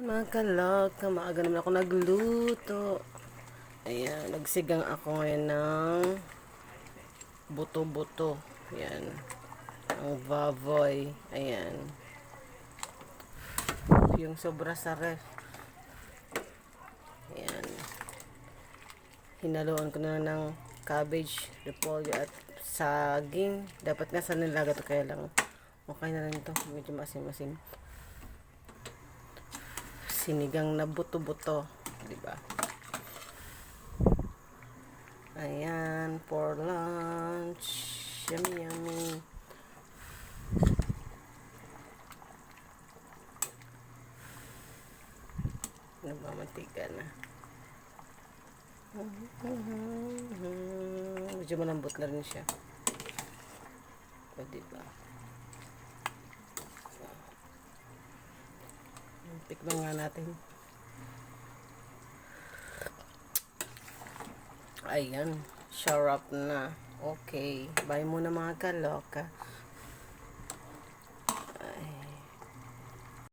Mga kaloka, maaga naman ako nagluto. Ayan, nagsigang ako ngayon ng buto-buto. Ayan. Ang vavoy. Ayan. Yung sobra sa ref. Ayan. Hinaluan ko na ng cabbage, repolyo at saging. Dapat nga sa nilaga to kaya lang okay na rin to. Medyo masin-masin sinigang na buto-buto, 'di ba? Ayan, for lunch. Yummy, yummy. Nagmamantika na. Medyo malambot na rin siya. Pwede ba? Tikman nga natin. Ayan. Sarap na. Okay. Bye muna mga kaloka.